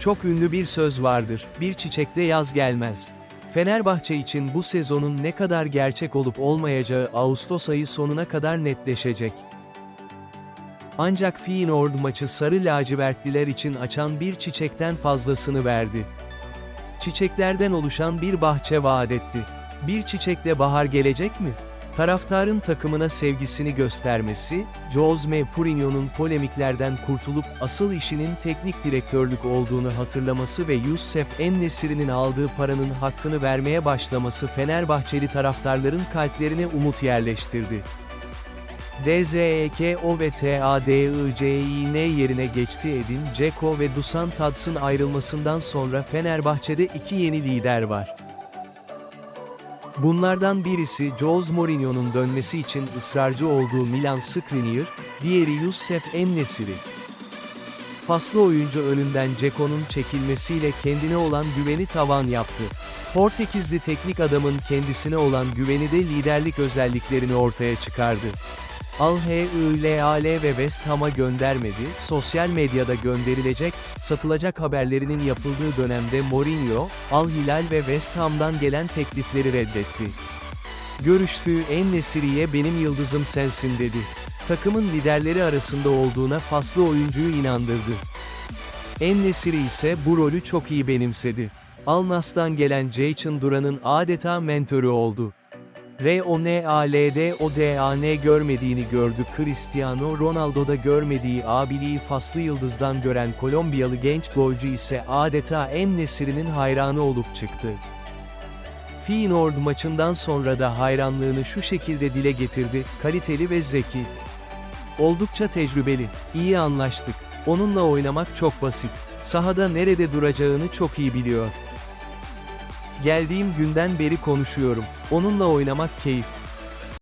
Çok ünlü bir söz vardır, bir çiçekte yaz gelmez. Fenerbahçe için bu sezonun ne kadar gerçek olup olmayacağı Ağustos ayı sonuna kadar netleşecek. Ancak Feyenoord maçı sarı lacivertliler için açan bir çiçekten fazlasını verdi. Çiçeklerden oluşan bir bahçe vaat etti. Bir çiçekle bahar gelecek mi? Taraftarın takımına sevgisini göstermesi, Jose Mourinho'nun polemiklerden kurtulup asıl işinin teknik direktörlük olduğunu hatırlaması ve Youssef En-Nesyri'nin aldığı paranın hakkını vermeye başlaması Fenerbahçeli taraftarların kalplerine umut yerleştirdi. DZEKO ve TADICİN yerine geçti Edin Dzeko ve Dusan Tads'ın ayrılmasından sonra Fenerbahçe'de iki yeni lider var. Bunlardan birisi Jose Mourinho'nun dönmesi için ısrarcı olduğu Milan Skriniar, diğeri Youssef En-Nesyri. Faslı oyuncu önünden Ceko'nun çekilmesiyle kendine olan güveni tavan yaptı. Portekizli teknik adamın kendisine olan güveni de liderlik özelliklerini ortaya çıkardı. Al-Hilal ve West Ham'a göndermedi, sosyal medyada gönderilecek, satılacak haberlerinin yapıldığı dönemde Mourinho, Al-Hilal ve West Ham'dan gelen teklifleri reddetti. Görüştüğü en Nesiri'ye benim yıldızım sensin dedi. Takımın liderleri arasında olduğuna faslı oyuncuyu inandırdı. En Nesiri ise bu rolü çok iyi benimsedi. Al Nas'tan gelen Jayson Duran'ın adeta mentörü oldu. R.O.N.A.L.D. o D.A.N. görmediğini gördü Cristiano Ronaldo'da görmediği abiliği faslı yıldızdan gören Kolombiyalı genç golcü ise adeta en Nesiri'nin hayranı olup çıktı. Feyenoord maçından sonra da hayranlığını şu şekilde dile getirdi, kaliteli ve zeki. Oldukça tecrübeli, iyi anlaştık. Onunla oynamak çok basit. Sahada nerede duracağını çok iyi biliyor. Geldiğim günden beri konuşuyorum. Onunla oynamak keyif.